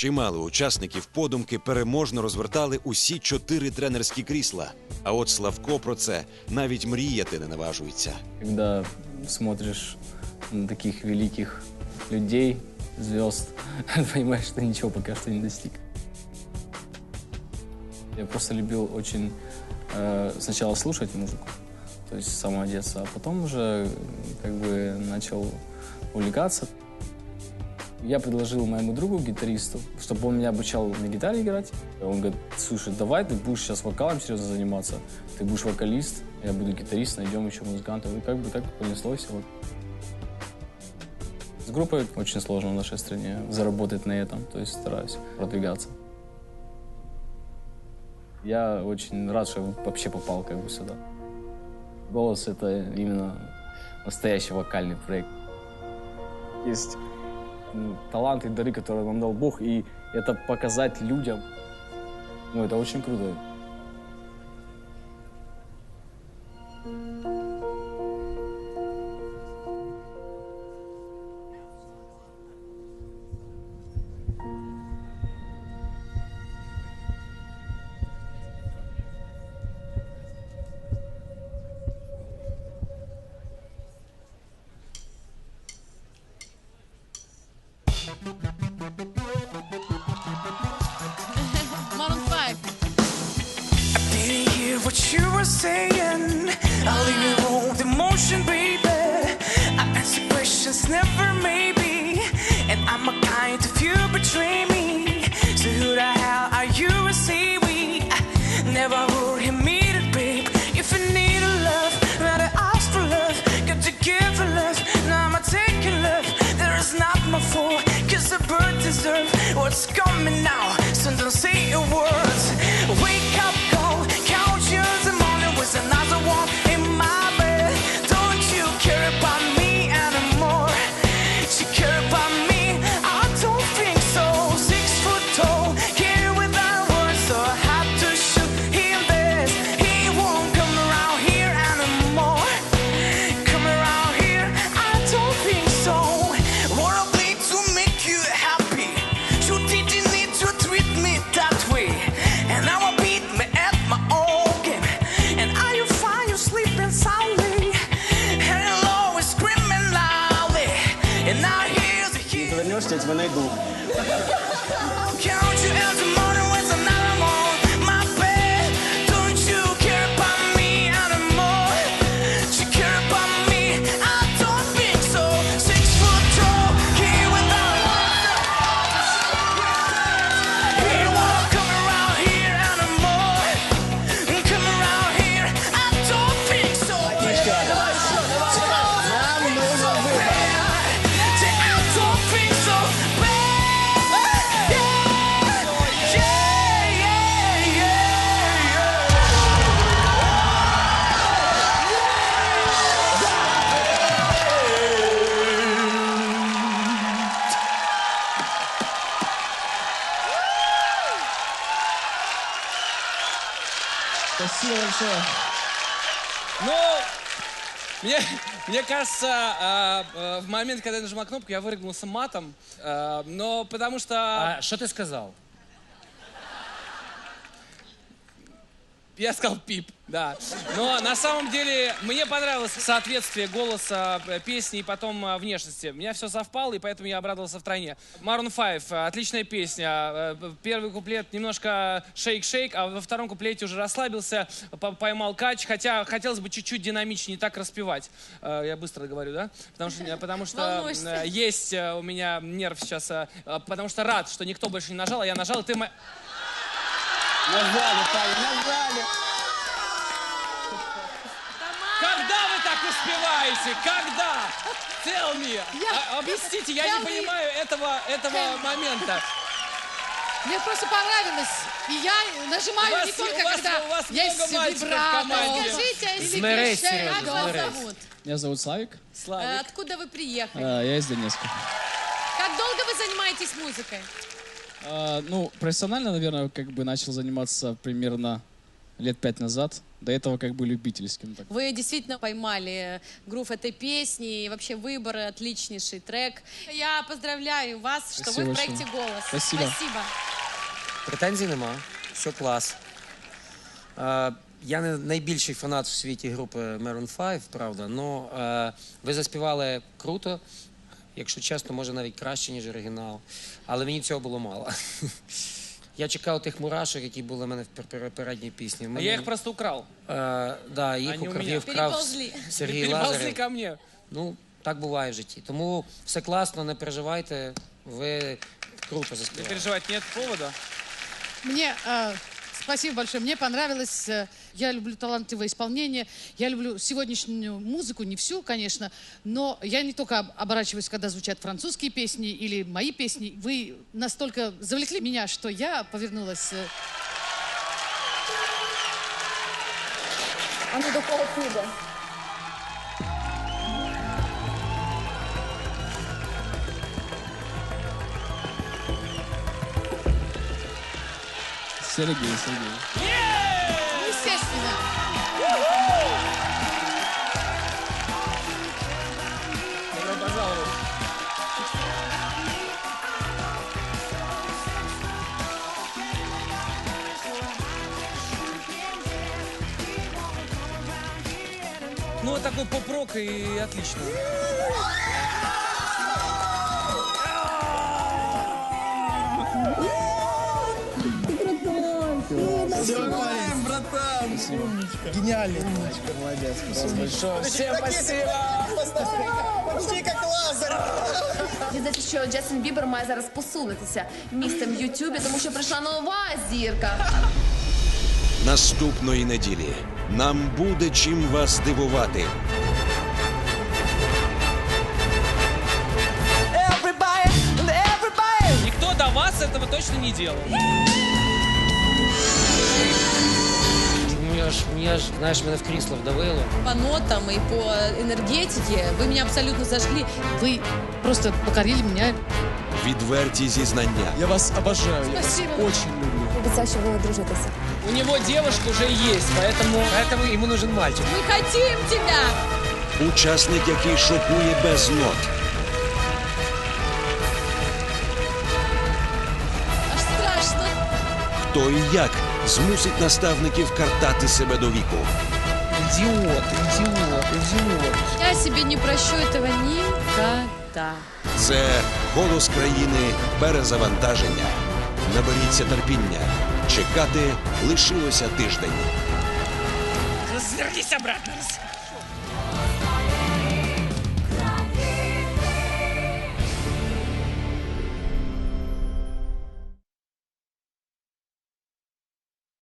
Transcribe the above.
Чимало учасників подумки переможно розвертали усі чотири тренерські крісла. А от Славко про це навіть мріяти не наважується. Когда смотришь на таких великих людей, звезд, понимаешь, что ничего пока что не достиг. Я просто любил очень э, сначала слушать музыку, то есть с самого детства, а потом уже э, как бы начал увлекаться. Я предложил моему другу, гитаристу, чтобы он меня обучал на гитаре играть. Он говорит, слушай, давай ты будешь сейчас вокалом серьезно заниматься. Ты будешь вокалист, я буду гитарист, найдем еще музыкантов. И как бы так понеслось. Вот. С группой очень сложно в нашей стране заработать на этом, то есть стараюсь продвигаться. Я очень рад, что вообще попал как бы сюда. Голос — это именно настоящий вокальный проект. Есть таланты, дары, которые нам дал Бог, и это показать людям, ну, это очень круто. Questions, never maybe. And I'm a kind if you betray me. So who the hell are you to say we? Never would have made babe. If you need a love, rather ask for love. Got to give a love. Now I'm taking love. There is not my fault. Cause the bird deserve what's coming now. Now here's a huge. The Norsteds when they. Count you as a Спасибо большое. Ну, мне, мне кажется, а, а, в момент, когда я нажимал кнопку, я вырыгнулся матом, а, но потому что... А что ты сказал? Я сказал пип, да. Но на самом деле мне понравилось соответствие голоса, э, песни и потом э, внешности. У меня все совпало, и поэтому я обрадовался втройне. Maroon 5, э, отличная песня. Э, Первый куплет немножко шейк-шейк, а во втором куплете уже расслабился, по- поймал кач, хотя хотелось бы чуть-чуть динамичнее так распевать. Я быстро говорю, да? Потому что, потому что Волнуешься. есть у меня нерв сейчас, потому что рад, что никто больше не нажал, а я нажал, и ты... Нажали, парень, нажали. Когда вы так успеваете? Когда? Tell me. Я- А- объясните, я не вы- понимаю этого, этого момента. Мне просто понравилось. И я нажимаю У вас- не только, у вас- когда у вас есть много мальчиков в вибрато. команде. Скажите, клише, Сережа, как вас зовут? Меня зовут Славик. Славик. Э, Откуда вы приехали? А, Я из Донецка. Как долго вы занимаетесь музыкой? А, Ну, профессионально, наверное, как бы начал заниматься примерно лет пять назад. До этого как бы любительским. Так. Вы действительно поймали грув этой песни и вообще выбор отличнейший трек. Я поздравляю вас, что вы Спасибо в проекте большое. «Голос». Спасибо. Спасибо. Претензій нема, все клас. Е, я не найбільший фанат в світі групи Maroon 5, правда, але ви заспівали круто, Якщо чесно, може навіть краще, ніж оригінал. Але мені цього було мало. Я чекав тих мурашок, які були в мене в пер- пер- передній пісні. А я их просто украл. Е, да, їх Они у украв, вкрав Переползли. Сергій Переползли Лазарев. ко мне. Ну, так буває в житті. Тому все класно, не переживайте. Ви круто Не заспівали. переживать нет повода. Мне э, спасибо большое. Мне понравилось. э, Я люблю талантливое исполнение. Я люблю сегодняшнюю музыку, не всю, конечно, но я не только об- оборачиваюсь, когда звучат французские песни или мои песни. Вы настолько завлекли меня, что я повернулась. А ну до кого Сергей, Сергей. Естественно. Добро. Ну, вот такой поп-рок и отлично. Мені здається, що Джастін Бібер має зараз посунутися місцем в Ютубі, тому що прийшла нова зірка. Наступної неділі нам буде чим вас дивувати. Everybody, everybody. Никто до вас этого точно не делал. я ж, я ж, знаєш, мене в крісло вдавило. По нотам и по энергетике вы меня абсолютно зажгли. Вы просто покорили меня. Відверті зізнання. Я вас обожаю, я вас Спасибо. очень люблю. Обіцяю, що ви одружитеся. У него девушка уже есть, поэтому... Поэтому ему нужен мальчик. Мы хотим тебя! Учасник, який шокує без нот. Хто і як змусить наставників картати себе до віку. Ідіот, ідіот, ідіот. Я себе не прощу этого никогда. Це голос країни перезавантаження. Наберіться терпіння. Чекати лишилося тиждень. Развернись обратно.